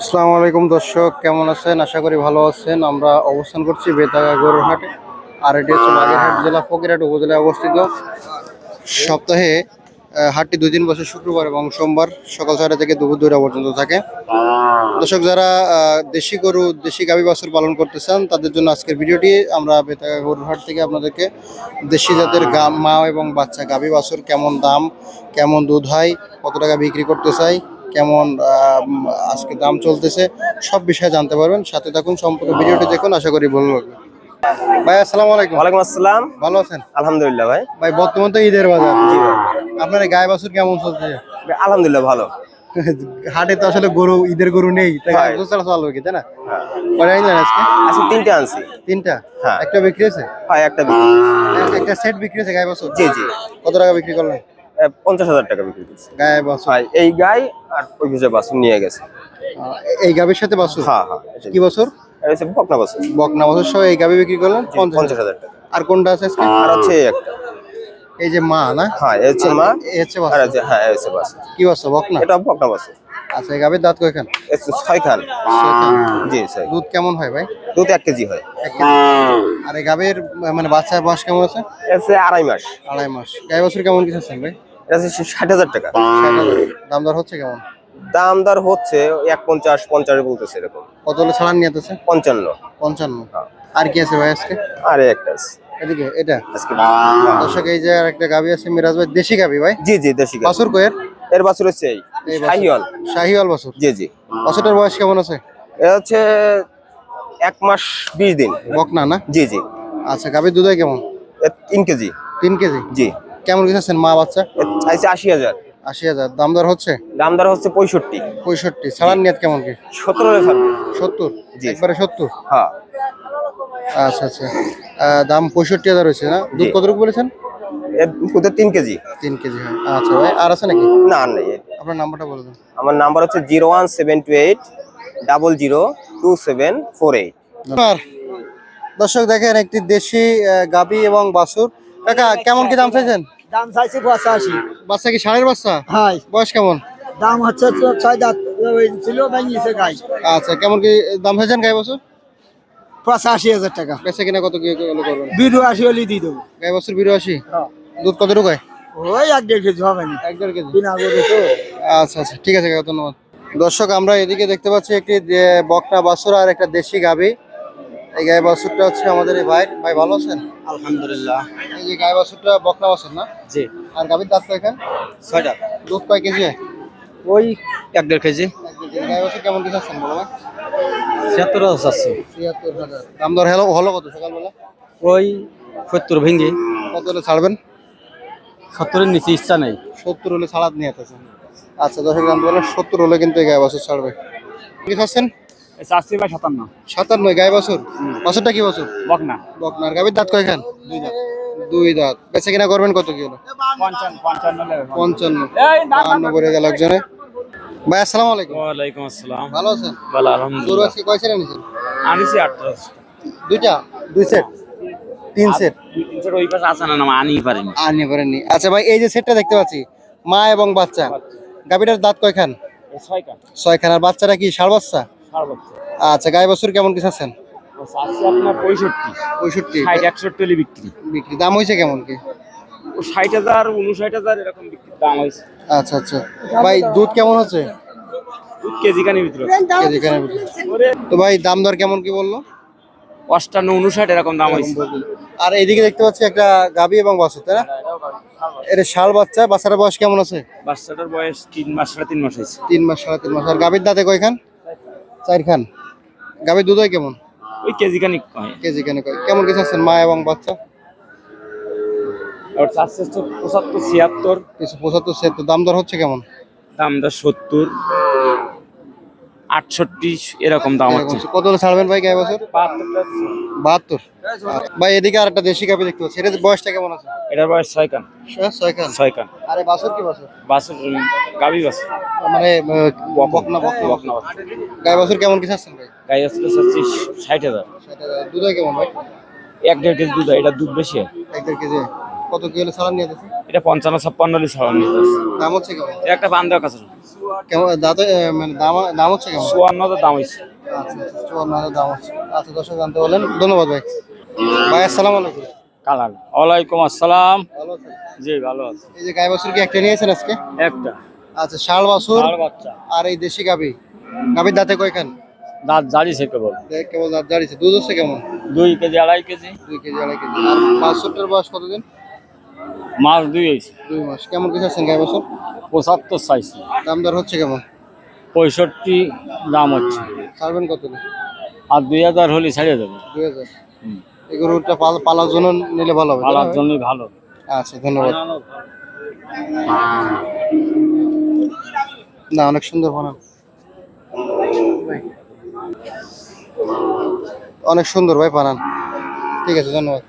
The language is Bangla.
আসসালামু আলাইকুম দর্শক, কেমন আছেন? আশা করি ভালো আছেন। আমরা অবস্থান করছি বেতাগা গরুর হাটে আর এটি হচ্ছে বাগেরহাট জেলা ফকিরহাট উপজেলায় অবস্থিত। সপ্তাহে হাটটি দুই দিন বসে শুক্রবার এবং সোমবার সকাল ছয়টা থেকে দুপুর দুইটা পর্যন্ত থাকে। দর্শক, যারা দেশি গরু, দেশি গাভী বাছুর পালন করতে চান, তাদের জন্য আজকের ভিডিওটি আমরা বেতাগা গরুর হাট থেকে আপনাদেরকে দেশি জাতের গা, মা এবং বাচ্চা গাভী বাছুর কেমন দাম, কেমন দুধ হয়, কত টাকা বিক্রি করতে চাই কেমন আজকে দাম চলতেছে সব বিষয়ে জানতে পারবেন। সাথে থাকুন সম্পূর্ণ ভিডিওটি দেখুন আশা করি ভালো লাগবে। ভাই আসসালামু আলাইকুম। ওয়ালাইকুম আসসালাম। ভালো আছেন? আলহামদুলিল্লাহ ভাই। ভাই বর্তমান তো ঈদের বাজার। আপনার গায়ে বাছুর কেমন চলছে? আলহামদুলিল্লাহ ভালো। হাটে তো আসলে গরু ঈদের গরু নেই হ্যাঁ। কি তাই না? আনলেন আজকে? আজকে তিনটে আনছি। তিনটা? হ্যাঁ। একটা বিক্রি হয়েছে? হয় একটা বিক্রি। এক- একটা সেট বিক্রি হয়েছে গায়ে বাছুর? জি জি। কত টাকা বিক্রি করলেন? পঞ্চাশ হাজার টাকা বিক্রি করছি। গায়ে বাছুর ভাই এই গাই আর ওই ভিজে বাসন নিয়ে গেছে। এই গাভীর সাথে বাছুর হ্যাঁ হ্যাঁ কি বছর এটা হচ্ছে বকনা বাসন। বকনা বছর সহ এই গাভী বিক্রি করলেন পঞ্চাশ হাজার। টাকা। আর কোনটা আছে আজকে? আর এই একটা। এই যে মা না? হ্যাঁ এই হচ্ছে মা। এই হচ্ছে আর আছে হ্যাঁ এই হচ্ছে বাসন। কি বাচ্চা বকনা? এটা বকনা বাসন। আচ্ছা এই গাভীর দাঁত কয়খান? ছয় খান। জি ছয় দুধ কেমন হয় ভাই? দুধ এক কেজি হয়। আর এই গাভীর মানে বাচ্চার বয়স কেমন আছে? আড়াই মাস। আড়াই মাস। গাই বছর কেমন কিছু আছেন ভাই? এটা হচ্ছে ষাট হাজার টাকা। দাম দর হচ্ছে কেমন? দাম দর হচ্ছে এক পঞ্চাশ পঞ্চাশ বলতেছে এরকম। কত হলে ছাড়ান নিয়ে আছে পঞ্চান্ন। পঞ্চান্ন। হ্যাঁ। আর কি আছে ভাই আজকে? আর একটা আছে। এদিকে এটা? আজকে দর্শক এই যে একটা গাভী আছে মিরাজ ভাই দেশি গাভী ভাই? জি জি দেশি। বাছুর কয়ের এর বাছুর হচ্ছে এই এই শাহিওয়াল। শাহিওয়াল বাছুর? জি জি। বাছুরটার বয়স কেমন আছে? এটা হচ্ছে এক মাস বিশ দিন। বকনা না? জি জি। আচ্ছা গাভীর দুধ কেমন? তিন কেজি। তিন কেজি? জি। কেমন আছেন মা বাচ্চা? চাইছে আশি হাজার। আশি হাজার। দাম দর হচ্ছে? দাম দর হচ্ছে পঁয়ষট্টি। পঁয়ষট্টি। ছাড়ার নিয়ত কেমন কি? সত্তর সত্তর? জি। একবারে সত্তর? হ্যাঁ। আচ্ছা আচ্ছা। দাম পঁয়ষট্টি হাজার হয়েছে না? দুধ। কতটুকু বলেছেন? দুধের তিন কেজি। তিন কেজি হ্যাঁ। আচ্ছা ভাই আর আছে নাকি? না নেই। আপনার নাম্বারটা বলে দেন। আমার নাম্বার হচ্ছে zero one seven two eight double zero two seven four eight. দর্শক দেখেন একটি দেশি গাবি এবং বাছুর। কাকা কেমন কি দাম চাইছেন? দাম চাইছে পঁচাশি। বাচ্চা কি ষাঁড়ের বাচ্চা? হাই। বয়স কেমন? দাম হচ্ছে ছয় দাঁত ছিল ভেঙেছে গাই। আচ্ছা কেমন কি দাম চাইছেন গাই বাছুর? পঁচাশি হাজার টাকা। বেচা কিনা কত কি করবেন? বিরু আশি হলে দিয়ে দেবো। গাই বছর বাছুর বিরাশি দুধ কতটুকু হয় ওই এক দেড় কেজি হবে না। এক দেড় কেজি। বিনা করে তো। আচ্ছা আচ্ছা ঠিক আছে ধন্যবাদ। দর্শক আমরা এদিকে দেখতে পাচ্ছি একটি বকনা বাছুর আর একটা দেশি গাভী। এই গায়ে বাছুরটা হচ্ছে আমাদের এই ভাই ভাই ভালো আছেন? আলহামদুলিল্লাহ। এই যে গায়ে বাছুরটা বকনা বাছুর না? জি। আর গাভীর দাঁত কয়খান? ছয়টা। দুধ কয় কেজি? ওই এক দেড় কেজি। গায়ে বাছুর কেমন কিছু আছেন বলো ছিয়াত্তর আছে ছিয়াত্তর হাজার। দাম দর হলো হলো কত সকালবেলা? ওই সত্তর ভেঙে। কত হলে ছাড়বেন? সত্তরের নিচে ইচ্ছা নেই। সত্তর হলে ছাড়াত নিয়ে আচ্ছা দর্শক দাম বলে সত্তর হলে কিন্তু এই গায়ে বাছুর ছাড়বে। কি খাচ্ছেন চারশি বা সাতান্ন। সাতান্ন গায়ে বাছুর? বাছুরটা কি বাছুর? বক বকনার গাভীর দাঁত কয়খান? দুই দাঁত। দুই দাঁত। বেচে কিনা করবেন কত কি হলো পঞ্চান্ন। পঞ্চান্ন পঞ্চান্ন করে গেল একজনে ভাই আসসালামু আলাইকুম। ওয়ালাইকুম আসসালাম। ভালো আছেন? ভালো গরু আজকে কয় সেট এনেছেন? আনিছি আটটা দুইটা? দুই সেট। তিন সেট। তিনশোর ওই পাশে আছে না না আনি পারিনি। আচ্ছা ভাই এই যে সেটটা দেখতে পাচ্ছি মা এবং বাচ্চা। গাভীটার দাঁত কয়খান? ছয়খান। আর বাচ্চাটা কি ষাড় বাচ্চা? সার বছর আচ্ছা গায়ে বছর কেমন কিছু আছেন আপনার পঁয়ষট্টি। পঁয়ষট্টি। ষাট একষট্টি হলে বিক্রি। বিক্রি। দাম হয়েছে কেমন কি? ষাট হাজার উনষাট হাজার এরকম বিক্রির দাম হয়েছে। আচ্ছা আচ্ছা। ভাই দুধ কেমন হচ্ছে? দুধ কেজি কানি ভিতরে কেজি। তো ভাই দাম দর কেমন কি বলল? অষ্টান্ন উনষাট এরকম দাম হয়েছে। আর এদিকে দেখতে পাচ্ছি একটা গাবি এবং বাছুর তাই না? এটা শাল বাচ্চা বাচ্চাটার বয়স কেমন আছে? বাচ্চাটার বয়স তিন মাস সাড়ে তিন মাস হয়েছে। তিন মাস সাড়ে তিন মাস। আর গাভীর দাঁতে কয়খান? চারখান। গাভীর দুধ হয় কেমন? ওই কেজি কানি হয়। কেজি কেন কয় কেমন কিছু আছেন মা এবং বাচ্চা? আর চারশো পঁচাত্তর ছিয়াত্তর। কিছু পঁচাত্তর ছিয়াত্তর। দাম দর হচ্ছে কেমন? দাম দা সত্তর আটষট্টি এরকম দাম হচ্ছে। কত ছাড়বেন ভাই গায়ে বছর? বাহাত্তর? ভাই এদিকে আর একটা দেশি গাভি দেখতে পাচ্ছি। এটা বয়সটা কেমন আছে? এটার বয়স ছয় কান হ্যাঁ, ছয় খান ছয় কান আরে বাছর কি বাছর? বাসের গাবি বাস মানে বকনা বকনা বকনা বাস গায়ে কেমন আছেন ভাই গাই চাচ্ছি ষাট হাজার। দুধ হয় কেমন ভাই? এক দেড় কেজি দুধ এটা দুধ বেশি। এক দেড় কেজি। কত কি হলে সালান নিয়ে এটা পঞ্চান্ন ছাপ্পান্ন হলে ছাড়ানো নিতে দাম হচ্ছে কেমন? এটা একটা বান্ধব কাছে। কেমন এ, মানে দাম দাম হচ্ছে কেমন? চুয়ান্ন হাজার দাম হয়েছে। আচ্ছা আচ্ছা, চুয়ান্ন হাজার দাম হচ্ছে। আচ্ছা দর্শক জানতে বললেন ধন্যবাদ ভাই। ভাই আসসালামু আলাইকুম। কালার ওয়ালাইকুম আসসালাম। ভালো আছেন? জি ভালো আছে। এই যে গাই বাছুর কি একটা নিয়েছেন আজকে? একটা। আচ্ছা ষাড় বাছুর আর এই দেশি গাবি গাবির দাঁতে কয়খান? দাঁত জারিছে কেবল। কেবল দাঁত দাঁড়িয়েছে দুধ হচ্ছে কেমন? দুই কেজি আড়াই কেজি। দুই কেজি আড়াই কেজি। আর বাছুরটার বয়স কতদিন? মাছ দুই হয়েছে। দুই মাস। কেমন কিছু আছেন গাই বাছুর? পঁচাত্তর চাইছি। দাম দর হচ্ছে কেমন? পঁয়ষট্টি দাম হচ্ছে। ছাড়বেন কত আর দুই হাজার হলে ছেড়ে দেবো। দুই হাজার। এই গরুটা পাল- পালার জন্য নিলে ভালো হবে পালার? জন্যই ভালো। আচ্ছা ধন্যবাদ। না অনেক সুন্দর বানান। অনেক সুন্দর ভাই বানান। ঠিক আছে ধন্যবাদ।